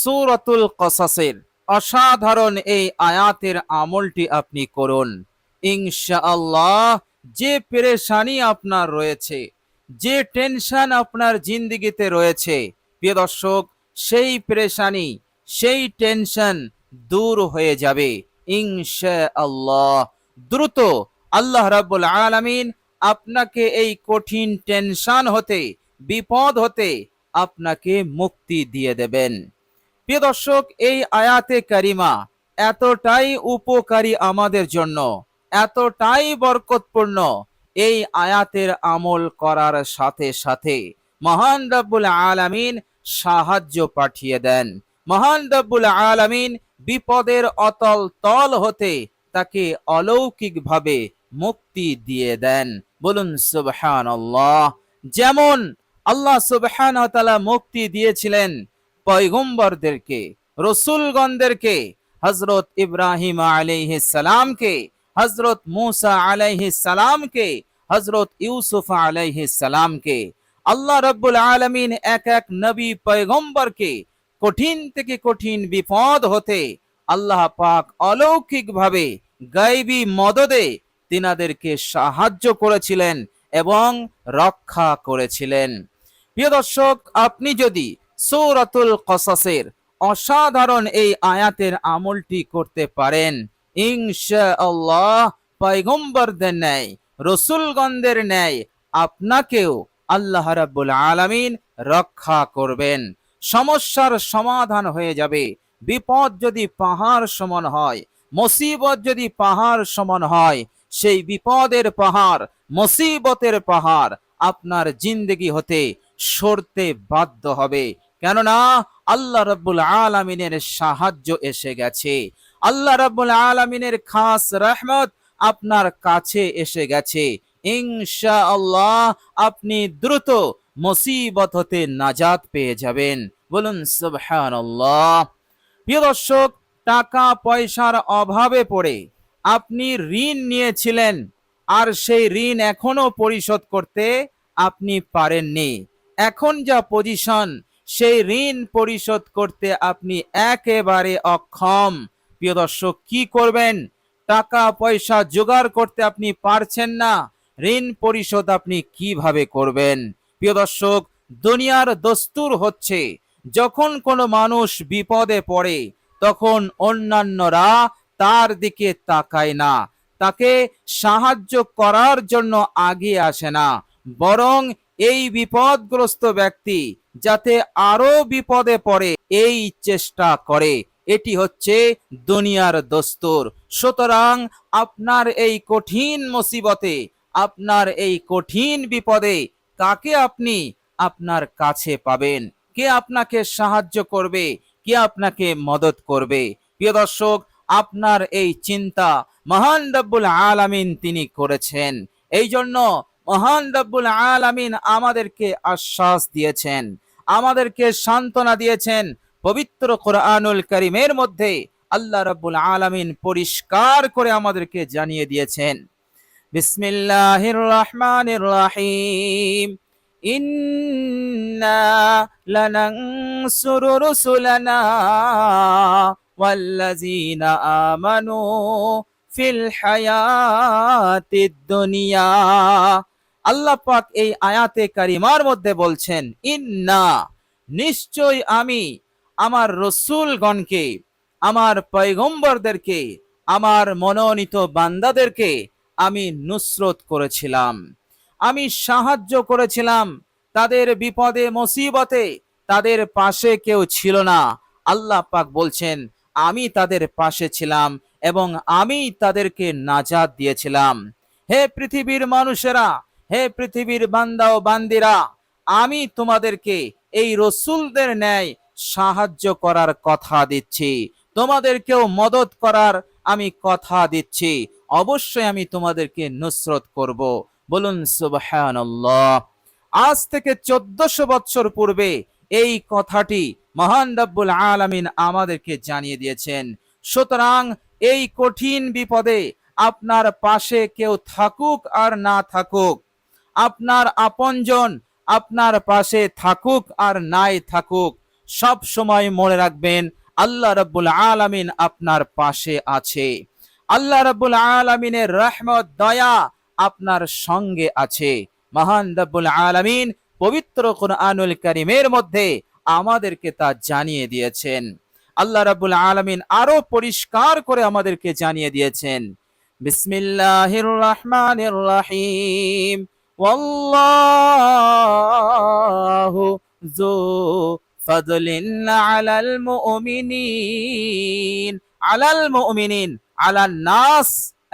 সূরাতুল কসাসের অসাধারণ এই আয়াতের আমলটি আপনি করুন। ইনশাআল্লাহ, যে পেরেশানি আপনার রয়েছে, যে টেনশন আপনার জিন্দিগিতে রয়েছে, প্রিয় দর্শক, সেই পেরেশানি, সেই টেনশন দূর হয়ে যাবে। ইনশাআল্লাহ, দ্রুত আল্লাহ রাব্বুল আলামিন আপনাকে এই কঠিন টেনশন হতে, বিপদ হতে আপনাকে মুক্তি দিয়ে দেবেন। প্রিয় দর্শক, এই আয়াতে কারিমা এতটাই উপকারী আমাদের জন্য, এতটাই বরকতপূর্ণ এই আয়াতের আমল করার সাথে সাথে মহান রব্বুল আলামিন সাহায্য পাঠিয়ে দেন। মহান রব্বুল আলামিন বিপদের অতল তল হতে তাকে অলৌকিকভাবে মুক্তি দিয়ে দেন। বলুন, সুবহানাল্লাহ। যেমন আল্লাহ সুবহান মুক্তি দিয়েছিলেন পয়গম্বরদেরকে, রসুলগণদেরকে হজরত ইব্রাহিম আলাইহিস সালামকে হজরত মুসা আলাইহিস সালামকে হজরত ইউসুফ আলাইহিস সালামকে আল্লাহ রব্বুল আলমিন এক এক নবী পয়গম্বরকে কঠিন থেকে কঠিন বিপদ হতে আল্লাহ পাক অলৌকিকভাবে গাইবী মদদে তিনাদেরকে সাহায্য করেছিলেন এবং রক্ষা করেছিলেন। প্রিয় দর্শক, আপনি যদি সৌরাতুল কসাসের অসাধারণ এই আয়াতের আমলটি করতে পারেন। ইনশাআল্লাহ পয়গম্বরদের ন্যায়, রসুলগণদের ন্যায় আপনাকেও আল্লাহ রাব্বুল আলামিন রক্ষা করবেন। সমস্যার সমাধান হয়ে যাবে। বিপদ যদি পাহাড় সমান হয়, মুসিবত যদি পাহাড় সমান হয়, সেই বিপদের পাহাড়, মুসিবতের পাহাড় আপনার জিন্দগি হতে সরতে বাধ্য হবে। কেননা আল্লাহ রাব্বুল আলামিনের সাহায্য এসে গেছে। আল্লাহ রাব্বুল আলামিনের খাস রহমত আপনার কাছে এসে গেছে। ইনশাআল্লাহ আপনি দ্রুত মুসিবত হতে নাজাত পেয়ে যাবেন। বলুন, সুবহানাল্লাহ। প্রিয় দর্শক, টাকা পয়সার অভাবে পড়ে আপনি ঋণ নিয়েছিলেন, আর সেই ঋণ এখনও পরিশোধ করতে আপনি পারেননি। এখন যা পজিশন সেই ঋণ পরিশোধ করতে আপনি একেবারে অক্ষম। প্রিয় দর্শক, কি করবেন? টাকা, পয়সা জোগাড় করতে আপনি পারছেন না। ঋণ পরিশোধ আপনি কীভাবে করবেন? প্রিয় দর্শক, দুনিয়ার দস্তুর হচ্ছে, যখন কোনো মানুষ বিপদে পড়ে, তখন অন্যান্যরা তার দিকে তাকায় না। তাকে সাহায্য করার জন্য আগে আসে না, বরং এই বিপদগ্রস্ত ব্যক্তি যাতে আরও বিপদে পড়ে, এই চেষ্টা করে। এটি হচ্ছে দুনিয়ার দস্তুর। সুতরাং আপনার এই কঠিন মুসিবতে, আপনার এই কঠিন বিপদে কাকে আপনি আপনার কাছে পাবেন? কে আপনাকে সাহায্য করবে? কে আপনাকে মদত করবে? প্রিয় দর্শক, আপনার এই চিন্তা মহান রব্বুল আলামিন তিনি করেছেন। এই জন্য মহান রব্বুল আলামিন আমাদেরকে আশ্বাস দিয়েছেন, আমাদেরকে সান্ত্বনা দিয়েছেন। পবিত্র কোরআনুল করিমের মধ্যে আল্লাহ রব্বুল আলামিন পরিষ্কার করে আমাদেরকে জানিয়ে দিয়েছেন, বিসমিল্লাহির রহমানির রহিম। ইন্না লানানসুরু রুসুলানা ওয়াল্লাযীনা আমানু ফিল হায়াতিদ দুনিয়া। আল্লাহ পাক এই আয়াতে কারিমার মধ্যে বলছেন, ইন্না, নিশ্চয় আমি আমার রসুলগণকে, আমার পয়গম্বরদেরকে, আমার মনোনীত বান্দাদেরকে আমি নুসরত করেছিলাম। আমি সাহায্য করেছিলাম, তাদের বিপদে, মুসিবতে তাদের পাশে কেউ ছিল না। আল্লাহ পাক বলছেন, আমি তাদের পাশে ছিলাম এবং আমি তাদেরকে নাজাদ দিয়েছিলাম। হে পৃথিবীর মানুষেরা হে পৃথিবীর বান্দা ও বান্দিরা, আমি তোমাদেরকে এই রসুলদের ন্যায় সাহায্য করার কথা দিচ্ছি। তোমাদেরকেও মদত করার আমি কথা দিচ্ছি। অবশ্যই আমি তোমাদেরকে নুসরত করব। বলুন, সুবহানাল্লাহ। আজ থেকে চোদ্দশো বৎসর পূর্বে এই কথাটি মহান রব্বুল আলামিন আমাদেরকে জানিয়ে দিয়েছেন। সুতরাং এই কঠিন বিপদে আপনার পাশে কেউ থাকুক আর না থাকুক আপনার আপনজন আপনার পাশে থাকুক আর নাই থাকুক, সব সময় মনে রাখবেন আল্লাহ রাব্বুল আলামিন আপনার পাশে আছে। আল্লাহ রাব্বুল আলামিনের রহমত, দয়া আপনার সঙ্গে আছে। মহান রাব্বুল আলামিন পবিত্র কোরআনুল করিমের মধ্যে আমাদেরকে তা জানিয়ে দিয়েছেন। আল্লাহ রাব্বুল আলামিন আরও পরিষ্কার করে আমাদেরকে জানিয়ে দিয়েছেন। বিসমিল্লাহির রহমানির রহিম। ওয়াল্লাহু যু ফাদলিন আলাল মুমিনিন আলাল মুমিনিন, আলান নাস,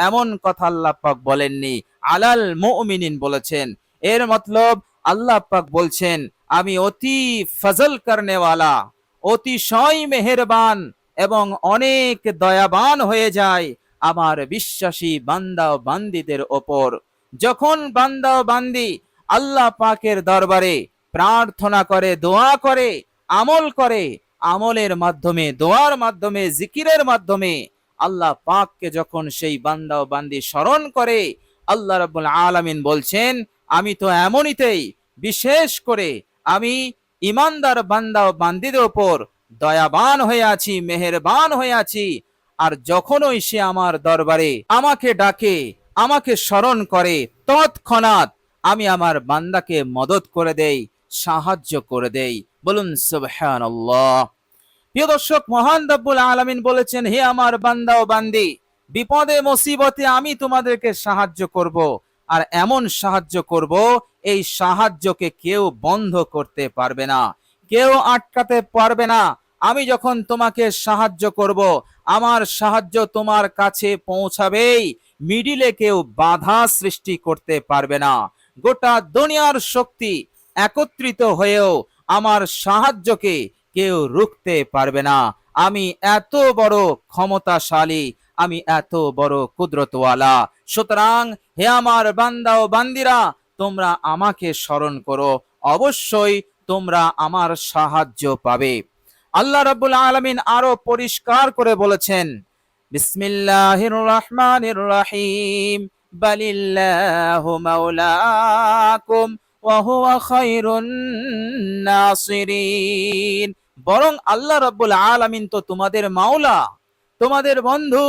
এমন কথা আল্লাহ পাক বলেননি, আলাল মুমিনিন বলেছেন। এর মতলব আল্লাহ পাক বলছেন, আমি অতি ফজল করনেওয়ালা অতিশয় মেহেরবান এবং অনেক দয়াবান হয়ে যায় আমার বিশ্বাসী বান্দা বান্দিদের ওপর। যখন বান্দা বান্দি আল্লাহ পাকের দরবারে প্রার্থনা করে, দোয়া করে, আমল করে, আমলের মাধ্যমে, দোয়ার মাধ্যমে, জিকিরের মাধ্যমে আল্লাহ পাককে যখন সেই বান্দা বান্দি স্মরণ করে, আল্লাহ রাব্বুল আলামিন বলছেন, আমি তো এমনইতেই বিশেষ করে আমি ইমানদার বান্দা বান্দিদের ওপর দয়াবান হয়ে আছি, মেহেরবান হয়ে আছি, আর যখনই সে আমার দরবারে আমাকে ডাকে আমাকে স্মরণ করে, তৎক্ষণাৎ আমি আমার বান্দাকে মদত করে দেই, সাহায্য করে দেই। বলুন প্রিয় দর্শক, মহান রব্বুল আলামিন বলেছেন, হে আমার বান্দা ও বান্দি, বিপদে, মুসিবতে আমি তোমাদেরকে সাহায্য করব। আর এমন সাহায্য করব, এই সাহায্যকে কেউ বন্ধ করতে পারবে না, কেউ আটকাতে পারবে না। আমি যখন তোমাকে সাহায্য করব, আমার সাহায্য তোমার কাছে পৌঁছাবেই। মিডিলে কেউ বাধা সৃষ্টি করতে পারবে না। গোটা দুনিয়ার শক্তি একত্রিত হয়েও আমার সাহায্যকে কেউ রুখতে পারবে না। আমি এত বড় ক্ষমতাশালী, আমি এত বড় কুদরতওয়ালা। সুতরাং হে আমার বান্দা ও বান্দিরা, তোমরা আমাকে স্মরণ করো। অবশ্যই তোমরা আমার সাহায্য পাবে। আল্লাহ রাব্বুল আলামিন আরও পরিষ্কার করে বলেছেন বিসমিল্লাহির রহমানির রহিম বালিল্লাহু মাওলাকুম ওয়া হুয়া খায়রুন বরং আল্লাহ রাব্বুল আলামিন তো তোমাদের মাওলা, তোমাদের বন্ধু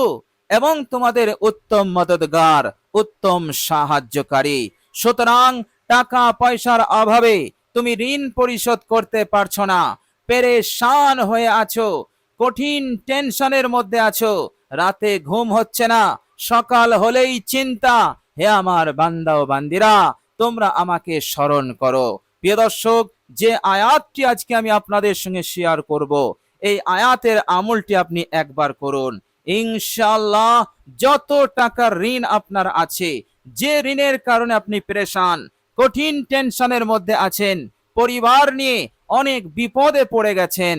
এবং তোমাদের উত্তম মদতগার উত্তম সাহায্যকারী। সুতরাং টাকা পয়সার অভাবে তুমি ঋণ পরিশোধ করতে পারছ না। পেরে শান হয়ে আছো, কঠিন টেনশনের মধ্যে আছো। রাতে ঘুম হচ্ছে না। সকাল হলেই চিন্তা, হে আমার বান্দা ও বান্দিরা, তোমরা আমাকে স্মরণ করো। প্রিয় দর্শক, যে আয়াতটি আজকে আমি আপনাদের সঙ্গে শেয়ার করব, এই আয়াতের আমলটি আপনি একবার করুন। ইনশাআল্লাহ, যত টাকার ঋণ আপনার আছে, যে ঋণের কারণে আপনি পেরেশান, কঠিন টেনশনের মধ্যে আছেন, পরিবার নিয়ে অনেক বিপদে পড়ে গেছেন,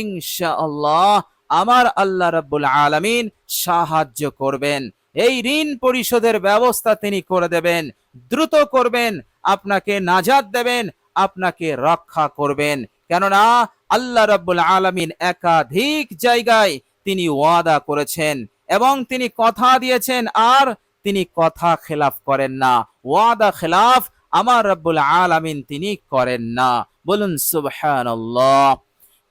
ইনশাআল্লাহ আমার আল্লাহ রাব্বুল আলামিন সাহায্য করবেন। এই ঋণ পরিশোধের ব্যবস্থা তিনি করে দেবেন। দ্রুত করবেন, আপনাকে নাজাদ দেবেন, আপনাকে রক্ষা করবেন। কেননা আল্লাহ রাব্বুল আলামিন একাধিক জায়গায় তিনি ওয়াদা করেছেন এবং তিনি কথা দিয়েছেন আর তিনি কথা খেলাফ করেন না। ওয়াদা খেলাফ আমার রব্বুল আলামিন তিনি করেন না। বলুন সুবহানাল্লাহ।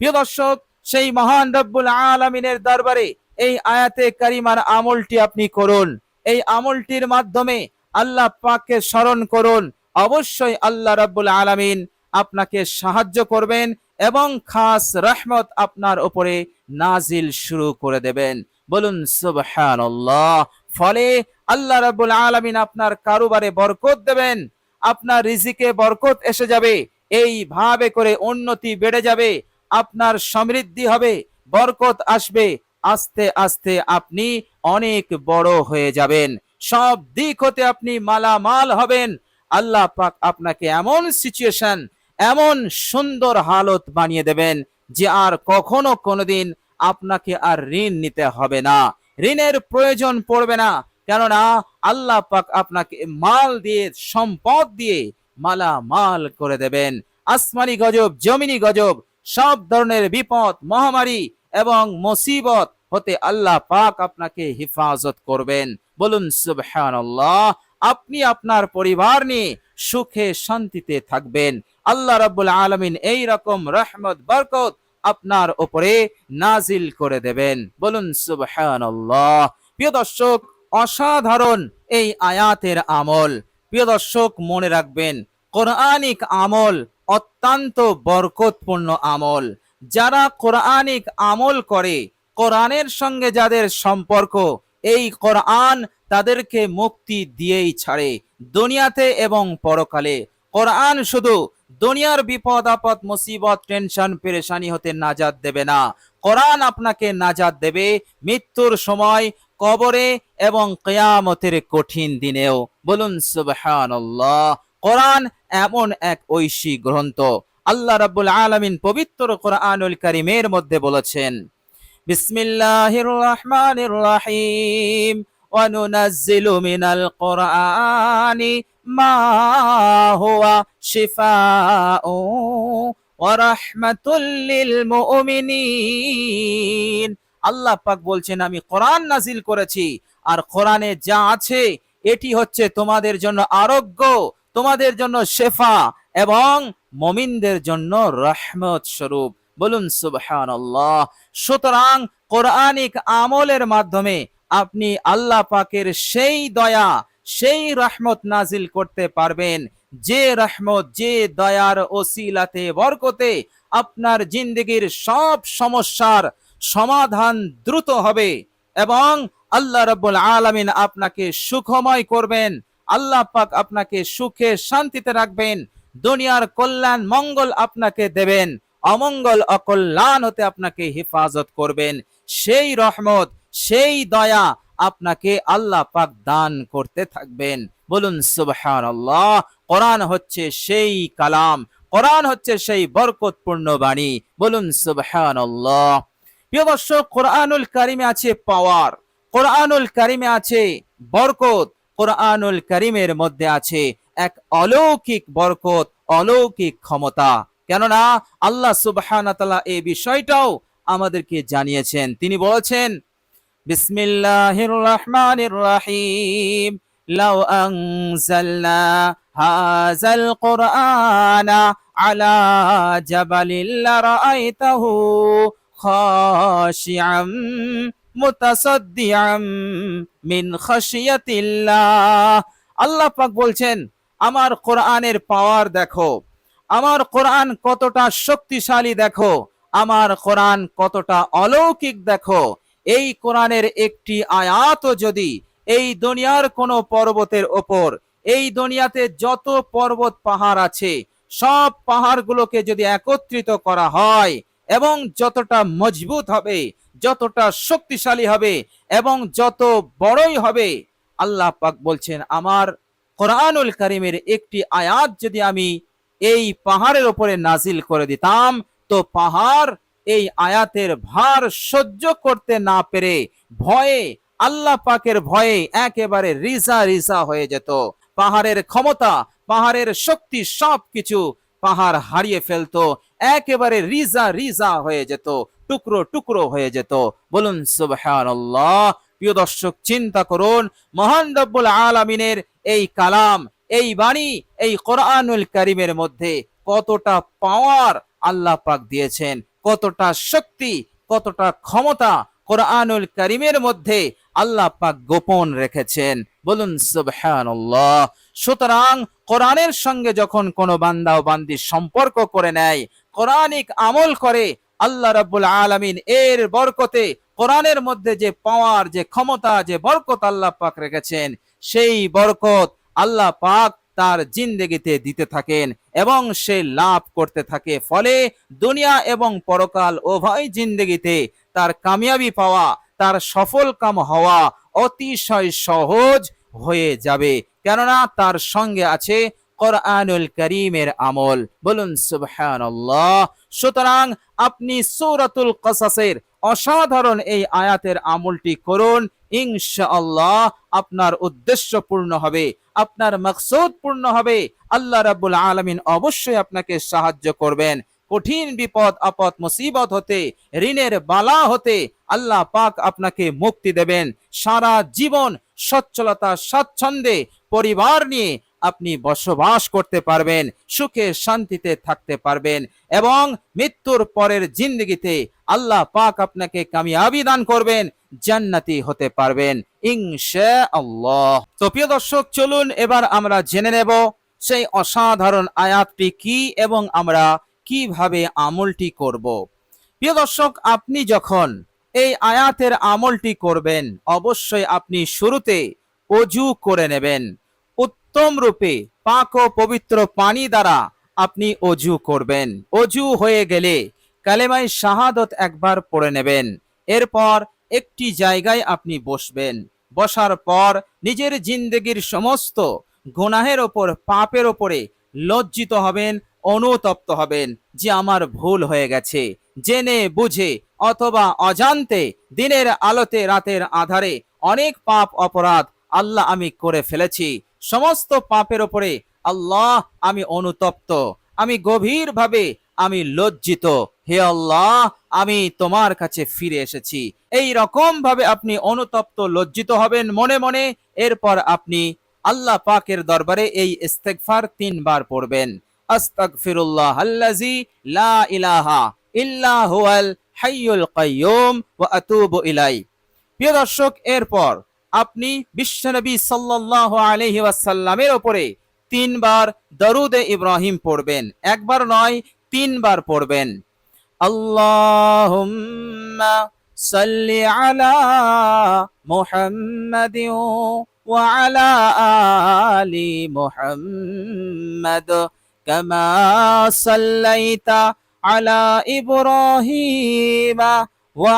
প্রিয় দর্শক সেই মহান রব্বুল আলামিনের দরবারে এই আয়াতে কারিমার আমলটি আপনি করুন। এই আমলটির মাধ্যমে আল্লাহ পাককে স্মরণ করুন। অবশ্যই আল্লাহ রাব্বুল আলামিন আপনাকে সাহায্য করবেন এবং খাস রহমত আপনার উপরে নাজিল শুরু করে দেবেন। বলুন, সুবহানাল্লাহ। ফলে আল্লাহ রাব্বুল আলামিন আপনার কারোবারে বরকত দেবেন, আপনার রিজিকে বরকত এসে যাবে এইভাবে করে উন্নতি বেড়ে যাবে আপনার সমৃদ্ধি হবে, বরকত আসবে, আস্তে আস্তে আপনি অনেক বড় হয়ে যাবেন। সব দিক হতে আপনি মালামাল হবেন। আল্লাহ পাক আপনাকে এমন সিচুয়েশন এমন সুন্দর হালত বানিয়ে দেবেন যে আর কখনো কোনোদিন আপনাকে আর ঋণ নিতে হবে না। ঋণের প্রয়োজন পড়বে না। কেননা আল্লাহ পাক আপনাকে মাল দিয়ে, সম্পদ দিয়ে মালা মাল করে দেবেন। আসমানি গজব, জমিনি গজব সব ধরনের বিপদ, মহামারী এবং মুসিবত হতে আল্লাহ পাক আপনাকে হেফাজত করবেন। বলুন, সুবহানাল্লাহ, আপনি আপনার পরিবার নিয়ে সুখে শান্তিতে থাকবেন। আল্লাহ রাব্বুল আলামিন এই রকম রহমত, বরকত আপনার উপরে নাজিল করে দেবেন। বলুন, সুবহানাল্লাহ। প্রিয় দর্শক, অসাধারণ এই আয়াতের আমল। প্রিয় দর্শক, মনে রাখবেন, কোরআনিক আমল অত্যন্ত বরকতপূর্ণ আমল। যারা কোরআনিক আমল করে, কোরআনের সঙ্গে যাদের সম্পর্ক, এই কোরআন তাদেরকে মুক্তি দিয়েই ছাড়ে দুনিয়াতে এবং পরকালে। কোরআন শুধু দুনিয়ার বিপদ, আপদ, মুসিবত, টেনশন, পেরেশানি হতে নাজাদ দেবে না। কোরআন আপনাকে নাজাদ দেবে মৃত্যুর সময়, কবরে এবং কেয়ামতের কঠিন দিনেও। বলুন সুবহানাল্লাহ। কোরআন এমন এক ঐশী গ্রন্থ আল্লাহ রাব্বুল আলামিন পবিত্র কোরআনুল কারীমের মধ্যে বলেছেন বিসমিল্লাহির রহমানির রহিম وننزل من القرآن ما هو شفاء ورحمة للمؤمنين আল্লাহ পাক বলছেন আমি কোরআন নাজিল করেছি আর কোরআনে যা আছে এটি হচ্ছে তোমাদের জন্য আরোগ্য তোমাদের জন্য শেফা এবং মমিনদের জন্য রহমত স্বরূপ। বলুন, সুবহানাল্লাহ। সুতরাং কোরআনিক আমলের মাধ্যমে আপনি আল্লাহ পাকের সেই দয়া, সেই রহমত নাজিল করতে পারবেন। যে রহমত, যে দয়ার ওসিলাতে, বরকতে আপনার জিন্দগির সব সমস্যার সমাধান দ্রুত হবে এবং আল্লাহ রাব্বুল আলামিন আপনাকে সুখময় করবেন। আল্লাহ পাক আপনাকে সুখে শান্তিতে রাখবেন, দুনিয়ার কল্যাণ, মঙ্গল আপনাকে দেবেন, অমঙ্গল অকল্যাণ হতে আপনাকে হেফাজত করবেন। সেই রহমত, সেই দয়া আপনাকে আল্লাহ পাক দান করতে থাকবেন। বলুন, সুবহানাল্লাহ, কোরআন হচ্ছে সেই কালাম, কোরআন হচ্ছে সেই বরকতপূর্ণ বাণী। বলুন, সুবহানাল্লাহ। প্রিয় দর্শক, কোরআনুল কারিমে আছে পাওয়ার, কোরআনুল কারিমে আছে বরকত। কোরআনুল করিমের মধ্যে আছে এক অলৌকিক বরকত, অলৌকিক ক্ষমতা। কেননা আল্লাহ তাআলা এই বিষয়টাও আমাদেরকে জানিয়েছেন। তিনি বলেছেন, বিসমিল্লাহির রহমানির রহিম, লাউ আনজালনা হাযাল কুরআনা আলা জাবালিল লারাআইতাহু খাশিআম মুতাসাদ্দিআম মিন খাশিয়াতিল্লাহ। আল্লাহ পাক বলছেন, আমার কোরআনের পাওয়ার দেখো, আমার কোরআন কতটা শক্তিশালী দেখো, আমার কোরআন কতটা অলৌকিক দেখো। এই কোরআনের একটি আয়াত যদি এই দুনিয়ার কোনো পর্বতের ওপর, এই দুনিয়াতে যত পর্বত পাহাড় আছে, সব পাহাড়গুলোকে যদি একত্রিত করা হয় এবং যতটা মজবুত হবে যতটা শক্তিশালী হবে এবং যত বড়ই হবে, আল্লাহ পাক বলছেন, আমার কোরআনুল কারিমের একটি আয়াত যদি আমি এই পাহাড়ের ওপরে নাজিল করে দিতাম, তো পাহাড় এই আয়াতের ভার সহ্য করতে না পেরে ভয়ে, আল্লাহ পাকের ভয়ে একেবারে রিজা রিজা হয়ে যেত। পাহাড়ের ক্ষমতা, পাহাড়ের শক্তি সব কিছু পাহাড় হারিয়ে ফেলতো, একেবারে রিজা রিজা হয়ে যেত। টুকরো টুকরো হয়ে যেত। বলুন, সুবহানাল্লাহ। প্রিয় দর্শক, চিন্তা করুন, মহান রব্বুল আলামিনের এই কালাম, এই বাণী, এই কোরআনুল করিমের মধ্যে কতটা পাওয়ার আল্লাহ পাক দিয়েছেন, কতটা শক্তি, কতটা ক্ষমতা কোরআনুল করিমের মধ্যে আল্লাহ পাক গোপন রেখেছেন। বলুন, সুবহানাল্লাহ। সুতরাং কোরআনের সঙ্গে যখন কোনো বান্দা ও বান্দি সম্পর্ক করে নেয়, কোরআনিক আমল করে আল্লাহ রাব্বুল আলামিন এর বরকতে কোরআনের মধ্যে যে পাওয়ার, যে ক্ষমতা, যে বরকত আল্লাহ পাক রেখেছেন, সেই বরকত আল্লাহ পাক তার জিন্দেগিতে দিতে থাকেন এবং সে লাভ করতে থাকে। ফলে দুনিয়া এবং পরকাল উভয় জিন্দেগিতে তার কামিয়াবি পাওয়া, তার সফল কাম হওয়া অতিশয় সহজ হয়ে যাবে। কেননা তার সঙ্গে আছে কোরআনুল করিমের আমল। বলুন, সুবহানাল্লাহ। সুতরাং আপনি সূরাতুল কসাসের অসাধারণ এই আয়াতের আমলটি করুন, ইনশাআল্লাহ আপনার উদ্দেশ্য পূর্ণ হবে, আপনার মকসুদ পূর্ণ হবে। আল্লাহ রাব্বুল আলামিন অবশ্যই আপনাকে সাহায্য করবেন। কঠিন বিপদ, আপদ, মুসিবত হতে, ঋণের বালা হতে আল্লাহ পাক আপনাকে মুক্তি দেবেন। সারা জীবন সচ্ছলতা, স্বাচ্ছন্দ্যে পরিবার নিয়ে আপনি বসবাস করতে পারবেন, সুখে শান্তিতে থাকতে পারবেন এবং মৃত্যুর পরের জিন্দগিতে আল্লাহ পাক আপনাকে কামিয়াবি দান করবেন, জান্নাতি হতে পারবেন ইনশা আল্লাহ তো প্রিয় দর্শক, চলুন এবার আমরা জেনে নেব সেই অসাধারণ আয়াতটি কি এবং আমরা কীভাবে আমলটি করব। প্রিয় দর্শক, আপনি যখন এই আয়াতের আমলটি করবেন, অবশ্যই আপনি শুরুতে অজু করে নেবেন। উত্তম রূপে পাক ও পবিত্র পানি দ্বারা আপনি অজু করবেন। অজু হয়ে গেলে কালেমাই শাহাদত একবার পড়ে নেবেন। এরপর একটি জায়গায় আপনি বসবেন। বসার পর নিজের জিন্দগির সমস্ত গুনাহের ওপর, পাপের ওপরে লজ্জিত হবেন, অনুতপ্ত হবেন যে আমার ভুল হয়ে গেছে। জেনে, বুঝে অথবা অজান্তে দিনের আলোতে রাতের আধারে অনেক পাপ অপরাধ আল্লাহ আমি করে ফেলেছি। সমস্ত পাপের ওপরে আল্লাহ, আমি অনুতপ্ত। আমি গভীরভাবে আমি লজ্জিত। হে আল্লাহ, আমি তোমার কাছে ফিরে এসেছি। এই রকম ভাবে আপনি অনুতপ্ত, লজ্জিত হবেন মনে মনে। এরপর আপনি আল্লাহ পাকের দরবারে এই ইস্তেগফার তিনবার পড়বেন। আস্তাগফিরুল্লাহ আল্লাজি লা ইলাহা হুয়াল হাইয়ুল কাইয়ুম ওয়া আতুবু ইলাই প্রিয় দর্শক, এরপর আপনি বিশ্বনবী সাল্লাল্লাহু আলাইহি ওয়াসাল্লামের ওপরে তিনবার দরুদে ইব্রাহিম পড়বেন, একবার নয়, তিনবার পড়বেন। সাল্লি আলা মুহাম্মাদিন ওয়া আলা আলি মুহাম্মাদ কামা সাল্লাইতা আলা ইব্রাহিমা ওয়া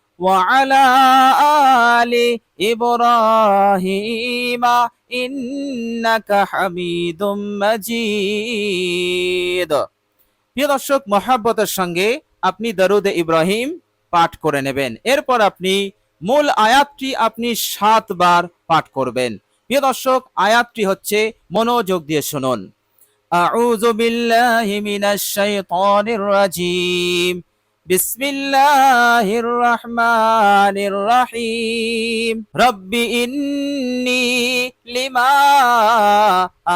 وعلى آل إبراهيم إنك حميد مجيد প্রিয় দর্শক মহাব্বতের সঙ্গে আপনি দরুদে ইব্রাহিম পাঠ করে নেবেন এরপর আপনি মূল আয়াতটি আপনি সাতবার পাঠ করবেন প্রিয় দর্শক আয়াতটি হচ্ছে মনোযোগ দিয়ে শুনুন আউযু বিল্লাহি মিনাশ শাইতানির রাজিম বিসমিল্লাহির রহমানির রহিম রব্বি ইন্নি লিমা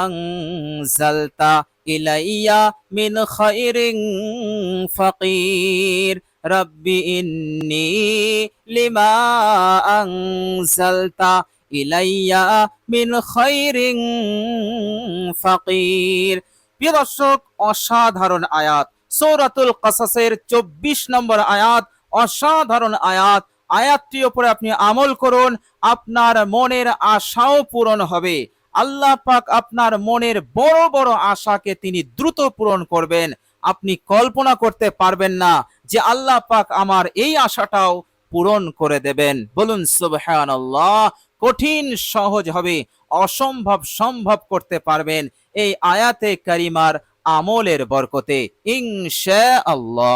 আনজালতা ইলাইয়া মিন খাইরিন ফাকির। রব্বি ইন্নি লিমা আনজালতা ইলাইয়া মিন খাইরিন ফাকির। প্রিয় দর্শক, অসাধারণ আয়াত। সৌরাতুল কাসাসের চব্বিশ নম্বর আয়াত, অসাধারণ আয়াত। আয়াতটির উপরে আপনি আমল করুন, আপনার মনের আশাও পূরণ হবে। আল্লাহ পাক আপনার মনের বড় বড় আশাকে তিনি দ্রুত পূরণ করবেন। আপনি কল্পনা করতে পারবেন না যে আল্লাহ পাক আমার এই আশাটাও পূরণ করে দেবেন। বলুন, সুবহানাল্লাহ, কঠিন, সহজ হবে, অসম্ভব, সম্ভব করতে পারবেন। এই আয়াতে কারিমার আমলের বরকতে ইনশা আল্লাহ